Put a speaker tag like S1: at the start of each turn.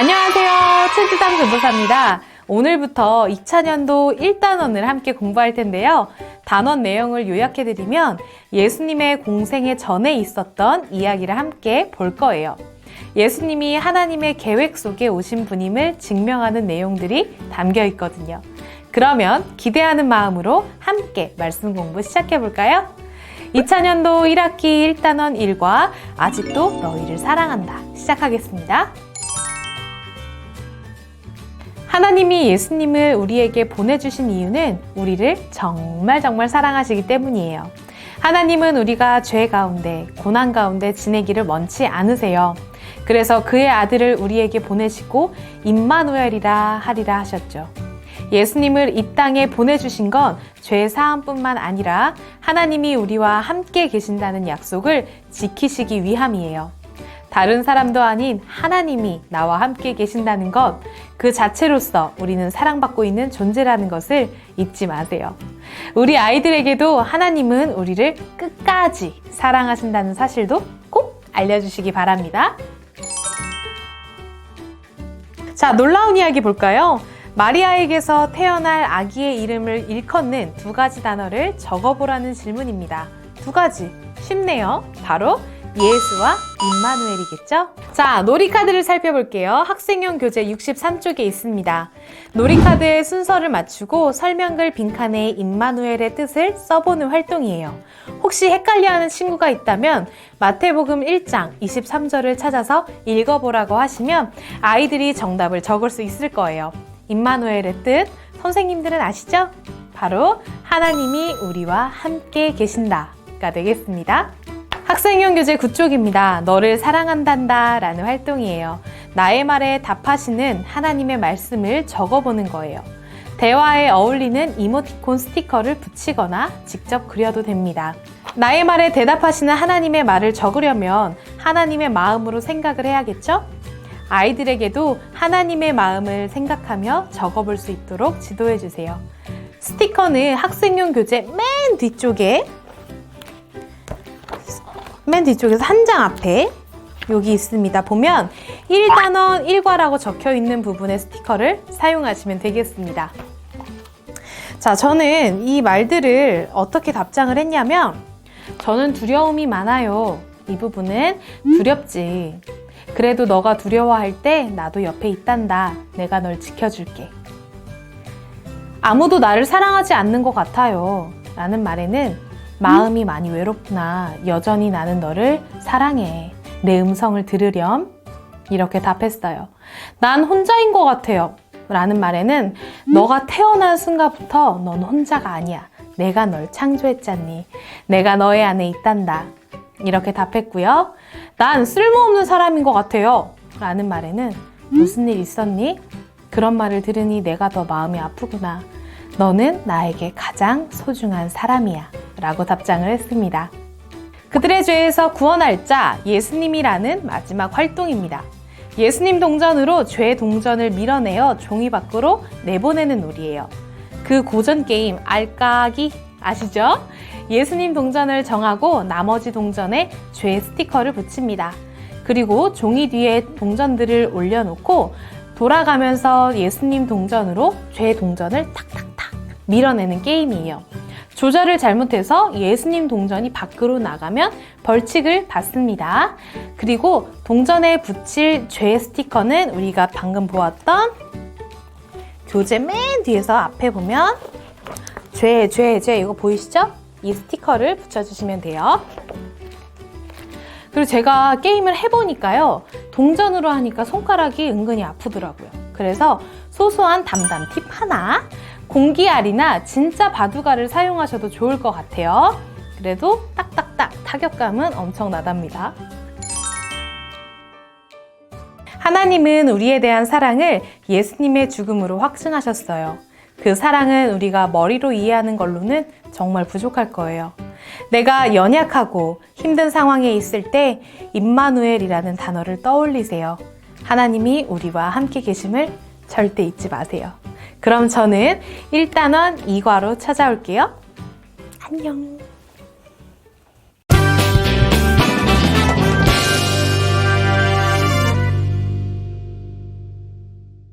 S1: 안녕하세요. 칠지담 전도사입니다. 오늘부터 2차년도 1단원을 함께 공부할 텐데요. 단원 내용을 요약해드리면 예수님의 공생애 전에 있었던 이야기를 함께 볼 거예요. 예수님이 하나님의 계획 속에 오신 분임을 증명하는 내용들이 담겨 있거든요. 그러면 기대하는 마음으로 함께 말씀 공부 시작해 볼까요? 2차년도 1학기 1단원 1과 아직도 너희를 사랑한다. 시작하겠습니다. 하나님이 예수님을 우리에게 보내주신 이유는 우리를 정말 정말 사랑하시기 때문이에요. 하나님은 우리가 죄 가운데, 고난 가운데 지내기를 원치 않으세요. 그래서 그의 아들을 우리에게 보내시고 임마누엘이라 하리라 하셨죠. 예수님을 이 땅에 보내주신 건 죄 사함뿐만 아니라 하나님이 우리와 함께 계신다는 약속을 지키시기 위함이에요. 다른 사람도 아닌 하나님이 나와 함께 계신다는 것, 그 자체로서 우리는 사랑받고 있는 존재라는 것을 잊지 마세요. 우리 아이들에게도 하나님은 우리를 끝까지 사랑하신다는 사실도 꼭 알려주시기 바랍니다. 자, 놀라운 이야기 볼까요? 마리아에게서 태어날 아기의 이름을 일컫는 두 가지 단어를 적어보라는 질문입니다. 두 가지. 쉽네요. 바로 예수와 임마누엘이겠죠? 자, 놀이카드를 살펴볼게요. 학생용 교재 63쪽에 있습니다. 놀이카드의 순서를 맞추고 설명글 빈칸에 임마누엘의 뜻을 써보는 활동이에요. 혹시 헷갈려하는 친구가 있다면 마태복음 1장 23절을 찾아서 읽어보라고 하시면 아이들이 정답을 적을 수 있을 거예요. 임마누엘의 뜻, 선생님들은 아시죠? 바로 하나님이 우리와 함께 계신다가 되겠습니다. 학생용 교재 9쪽입니다. 너를 사랑한단다 라는 활동이에요. 나의 말에 답하시는 하나님의 말씀을 적어보는 거예요. 대화에 어울리는 이모티콘 스티커를 붙이거나 직접 그려도 됩니다. 나의 말에 대답하시는 하나님의 말을 적으려면 하나님의 마음으로 생각을 해야겠죠? 아이들에게도 하나님의 마음을 생각하며 적어볼 수 있도록 지도해 주세요. 스티커는 학생용 교재 맨 뒤쪽에 맨 뒤쪽에서 한 장 앞에 여기 있습니다. 보면 1단원 1과라고 적혀 있는 부분의 스티커를 사용하시면 되겠습니다. 자, 저는 이 말들을 어떻게 답장을 했냐면 저는 두려움이 많아요. 이 부분은 두렵지. 그래도 너가 두려워할 때 나도 옆에 있단다. 내가 널 지켜줄게. 아무도 나를 사랑하지 않는 것 같아요. 라는 말에는 마음이 많이 외롭구나. 여전히 나는 너를 사랑해. 내 음성을 들으렴. 이렇게 답했어요. 난 혼자인 것 같아요. 라는 말에는 너가 태어난 순간부터 넌 혼자가 아니야. 내가 널 창조했잖니. 내가 너의 안에 있단다. 이렇게 답했고요. 난 쓸모없는 사람인 것 같아요. 라는 말에는 무슨 일 있었니? 그런 말을 들으니 내가 더 마음이 아프구나. 너는 나에게 가장 소중한 사람이야. 라고 답장을 했습니다. 그들의 죄에서 구원할 자 예수님이라는 마지막 활동입니다. 예수님 동전으로 죄 동전을 밀어내어 종이 밖으로 내보내는 놀이에요. 그 고전 게임 알까기 아시죠? 예수님 동전을 정하고 나머지 동전에 죄 스티커를 붙입니다. 그리고 종이 뒤에 동전들을 올려놓고 돌아가면서 예수님 동전으로 죄 동전을 탁탁탁 밀어내는 게임이에요. 조절을 잘못해서 예수님 동전이 밖으로 나가면 벌칙을 받습니다. 그리고 동전에 붙일 죄 스티커는 우리가 방금 보았던 교재 맨 뒤에서 앞에 보면 죄, 죄, 죄 이거 보이시죠? 이 스티커를 붙여주시면 돼요. 그리고 제가 게임을 해보니까요. 동전으로 하니까 손가락이 은근히 아프더라고요. 그래서 소소한 담담 팁 하나. 공기알이나 진짜 바둑알을 사용하셔도 좋을 것 같아요. 그래도 딱딱딱 타격감은 엄청나답니다. 하나님은 우리에 대한 사랑을 예수님의 죽음으로 확증하셨어요. 그 사랑은 우리가 머리로 이해하는 걸로는 정말 부족할 거예요. 내가 연약하고 힘든 상황에 있을 때 임마누엘이라는 단어를 떠올리세요. 하나님이 우리와 함께 계심을 절대 잊지 마세요. 그럼 저는 1단원 2과로 찾아올게요. 안녕.